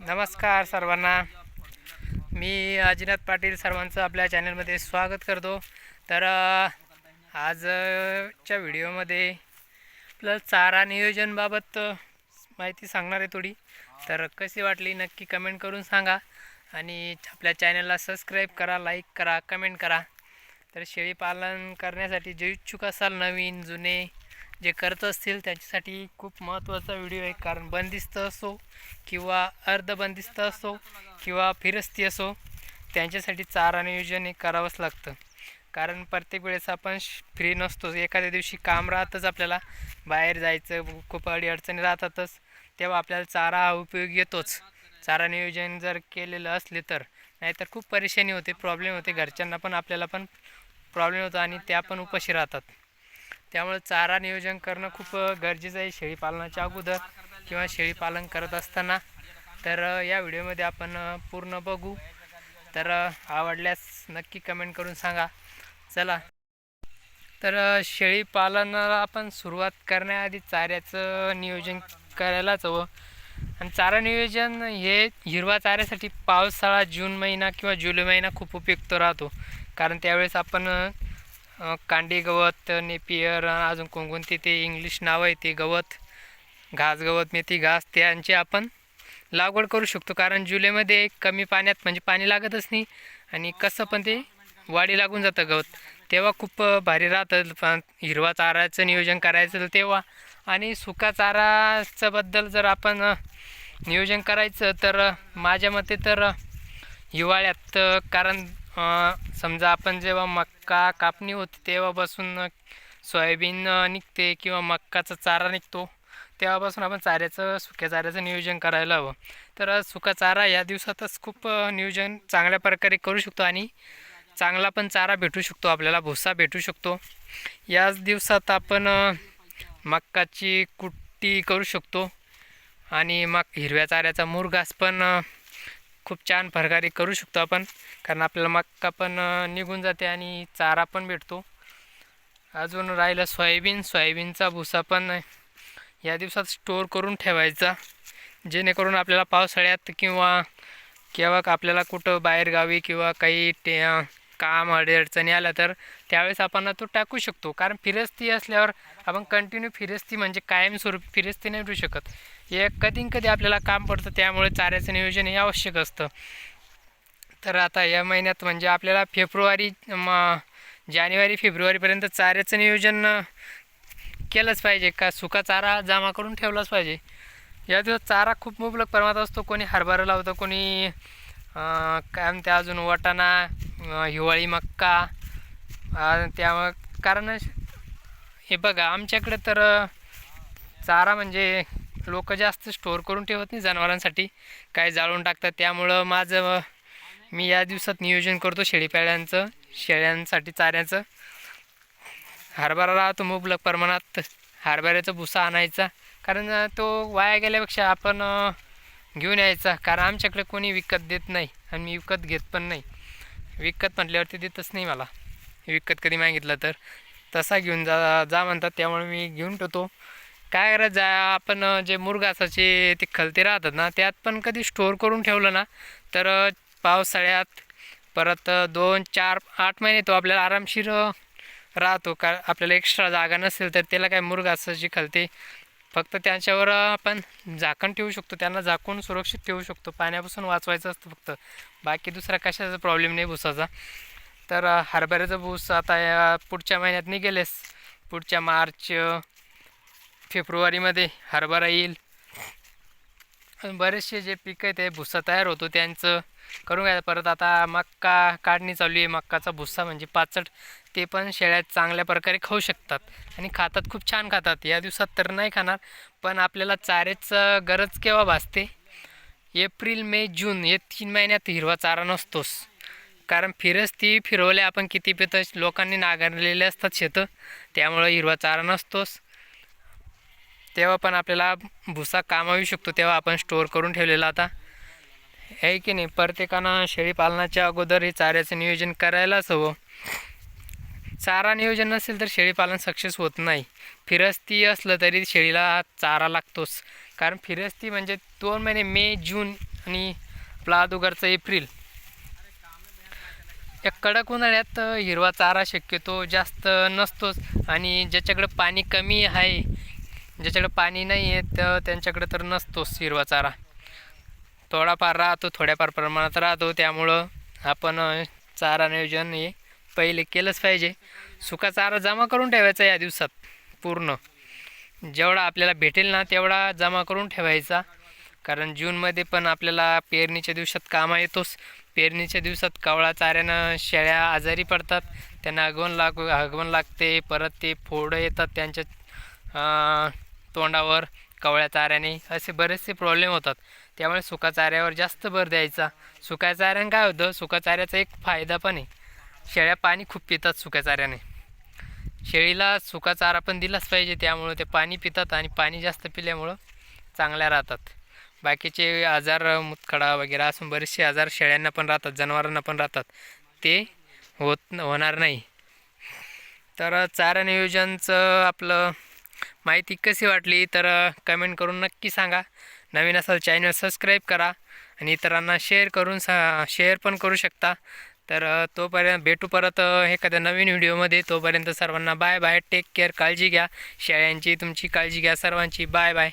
नमस्कार सर्वांना. मी अजिनाथ पाटील सर्वांचं आपल्या चॅनलमध्ये स्वागत करतो. तर आजच्या व्हिडिओमध्ये आपलं चारा नियोजनबाबत माहिती सांगणार आहे थोडी. तर कशी वाटली नक्की कमेंट करून सांगा. आणि आपल्या चॅनलला सबस्क्राईब करा लाईक करा कमेंट करा. तर शेळी पालन करण्यासाठी जे इच्छुक असाल नवीन जुने जे करत असतील त्यांच्यासाठी खूप महत्त्वाचा व्हिडिओ आहे. कारण बंदिस्त असो किंवा अर्धबंदिस्त असो किंवा फिरस्ती असो त्यांच्यासाठी चारा नियोजन हे करावंच लागतं. कारण प्रत्येक वेळेस आपण फ्री नसतोच. एखाद्या दिवशी काम राहतच आपल्याला. बाहेर जायचं खूप अडीअडचणी राहतातच. तेव्हा आपल्याला चारा हा उपयोग येतोच. चारा नियोजन जर केलेलं असले तर. नाहीतर खूप परेशानी होते प्रॉब्लेम होते. घरच्यांना पण आपल्याला पण प्रॉब्लेम होतो आणि त्या पण उपाशी राहतात. त्यामुळे चारा नियोजन करणं खूप गरजेचं आहे शेळीपालनाच्या अगोदर किंवा शेळीपालन करत असताना. तर या व्हिडिओमध्ये आपण पूर्ण बघू. तर आवडल्यास नक्की कमेंट करून सांगा. चला. तर शेळीपालनाला आपण सुरुवात करण्याआधी चाऱ्याचं नियोजन करायलाच हवं. आणि चारा नियोजन हे हिरवा चाऱ्यासाठी पावसाळा जून महिना किंवा जुलै महिना खूप उपयुक्त राहतो. कारण त्यावेळेस आपण कांडी गवत नेपियर अजून कोणकोणते ते इंग्लिश नाव आहे ते गवत घास गवत मेथी घास त्यांची आपण लागवड करू शकतो. कारण जुलैमध्ये कमी पाण्यात म्हणजे पाणी लागतच नाही आणि कसं पण ते वाढी लागून जातं गवत. तेव्हा खूप भारी राहतं. पण हिरवा चाराचं नियोजन करायचं तेव्हा. आणि सुका चाराचं बद्दल जर आपण नियोजन करायचं तर माझ्या मते तर हिवाळ्यात कारण समजा आपण जेव्हा मक्का कापणी होते तेव्हापासून सोयाबीन निघते किंवा मक्काचा चारा निघतो तेव्हापासून आपण चाऱ्याचं सुक्या चाऱ्याचं नियोजन करायला हवं. तर सुका चारा या दिवसातच खूप नियोजन चांगल्या प्रकारे करू शकतो आणि चांगला पण चारा भेटू शकतो आपल्याला भुसा भेटू शकतो. याच दिवसात आपण मक्काची कुट्टी करू शकतो आणि मग हिरव्या चाऱ्याचा मुरघास पण खूप छान प्रकारे करू शकतो आपण कारण आपल्याला मक्का पण निघून जाते आणि चारा पण भेटतो. अजून राहिलं सोयाबीन सोयाबीनचा भुसा पण या दिवसात स्टोअर करून ठेवायचा जेणेकरून आपल्याला पावसाळ्यात किंवा केव्हा का आपल्याला कुठं बाहेरगावी किंवा काही ते काम अडीअडचणी आल्या तर त्यावेळेस आपण तो टाकू शकतो. कारण फिरस्ती असल्यावर आपण कंटिन्यू फिरस्ती म्हणजे कायमस्वरूपी फिरस्ती नाही ठेवू शकत. हे कधी कधी आपल्याला काम पडतं त्यामुळे चाऱ्याचं नियोजन हे आवश्यक असतं. तर आता या महिन्यात म्हणजे आपल्याला फेब्रुवारी म जानेवारी फेब्रुवारीपर्यंत चाऱ्याचं नियोजन केलंच पाहिजे. का सुका चारा जमा करून ठेवलाच पाहिजे. या दिवस चारा खूप मुबलक प्रमाणात असतो. कोणी हरभरा लावतं कोणी काय म्हणते अजून वाटाणा हिवाळी मक्का त्या कारण हे बघा आमच्याकडे तर चारा म्हणजे लोक जास्त स्टोअर करून ठेवत नाही जनावरांसाठी. काय जाळून टाकतात. त्यामुळं माझं मी या दिवसात नियोजन करतो शेळीपाळ्यांचं शेळ्यांसाठी चाऱ्याचं. हरभरा राहतो मुबलक प्रमाणात. हरभऱ्याचा भुसा आणायचा. कारण तो वाया गेल्यापेक्षा आपण घेऊन यायचा. कारण आमच्याकडे कोणी विकत देत नाही आणि मी विकत घेत पण नाही. विकत म्हटल्यावरती देतच नाही मला. विकत कधी मागितलं तर. तसा घेऊन जा जा म्हणतात त्यामुळे मी घेऊन ठेवतो. काय करायचं जा आपण जे मुरगासाचे ते खलते राहतात ना त्यात पण कधी स्टोअर करून ठेवलं ना तर पावसाळ्यात परत दोन चार आठ महिने तो आपल्याला आरामशीर राहतो. का आपल्याला एक्स्ट्रा जागा नसेल तर त्याला काय मुरघासाची खलते फक्त त्याच्यावर आपण झाकण ठेवू शकतो. त्यांना झाकून सुरक्षित ठेवू शकतो. पाण्यापासून वाचवायचं असतं फक्त. बाकी दुसरा कशाचा प्रॉब्लेम नाही भुसाचा. तर हरभऱ्याचा भूस आता या पुढच्या महिन्यात निघेलेस पुढच्या मार्च फेब्रुवारीमध्ये हरभरा येईल. बरेचसे जे पिकं आहे ते भुस्सा तयार होतो. त्यांचं करून घ्या. परत आता मक्का काढणी चालू आहे. मक्काचा भुस्सा म्हणजे पाचट. ते पण शेळ्या चांगल्या प्रकारे खाऊ शकतात. आणि खातात खूप छान खातात. या दिवसात तर नाही खाणार पण आपल्याला चाऱ्याचं गरज केव्हा भासते? एप्रिल मे जून हे तीन महिन्यात हिरवा चारा नसतोच. कारण फिरस्ती फिरवल्या आपण किती पितं लोकांनी नांगरलेले असतात शेतं त्यामुळं हिरवा चारा नसतोच. तेव्हा पण आपल्याला भुसा कामावू शकतो तेव्हा आपण स्टोअर करून ठेवलेला आता. आहे की नाही? प्रत्येकानं शेळीपालनाच्या अगोदर हे चाऱ्याचं नियोजन करायलाच हवं. चारा नियोजन नसेल तर शेळीपालन सक्सेस होत नाही. फिरस्ती असलं तरी शेळीला चारा लागतोच. कारण फिरस्ती म्हणजे दोन महिने मे जून आणि आपला अगोदरचं एप्रिल. या कडक उन्हाळ्यात हिरवा चारा शक्यतो जास्त नसतोच आणि ज्याच्याकडं पाणी कमी आहे ज्याच्याकडं पाणी नाही आहे तर त्यांच्याकडे तर नसतोच हिरवा चारा. थोडाफार राहतो थोड्याफार प्रमाणात राहतो त्यामुळं आपण चारा नियोजन हे पहिले केलंच पाहिजे. सुका चारा जमा करून ठेवायचा या दिवसात पूर्ण. जेवढा आपल्याला भेटेल ना तेवढा जमा करून ठेवायचा. कारण जूनमध्ये पण आपल्याला पेरणीच्या दिवसात कामा येतोच. पेरणीच्या दिवसात कावळा चाऱ्यानं शेळ्या आजारी पडतात. त्यांना आगवण लाग आगवण लागते परत ते फोडं येतात त्यांच्या तोंडावर कवळ्या चाऱ्याने. असे बरेचसे प्रॉब्लेम होतात. त्यामुळे सुका चाऱ्यावर जास्त भर द्यायचा. सुका चाऱ्यानं काय होतं? सुका चाऱ्याचा एक फायदा पण आहे. शेळ्या पाणी खूप पितात सुक्या चाऱ्याने शेळीला सुका चारा पण दिलाच पाहिजे त्यामुळं ते पाणी पितात आणि पाणी जास्त पिल्यामुळं चांगल्या राहतात. बाकीचे आजार मुतखडा वगैरे असून बरेचसे आजार शेळ्यांना पण राहतात जनावरांना पण राहतात. ते होत होणार नाही. तर चारा नियोजनचं आपलं माहिती कशी वाटली तर कमेंट करून नक्की सांगा. नवीन असाल चॅनल सबस्क्राईब करा. आणि इतरांना शेअर करून सा शेअर पण करू शकता. तर तोपर्यंत भेटू परत एखाद्या नवीन व्हिडिओमध्ये. तोपर्यंत सर्वांना बाय बाय. टेक केअर काळजी घ्या. शेळ्यांची तुमची काळजी घ्या. सर्वांची बाय बाय.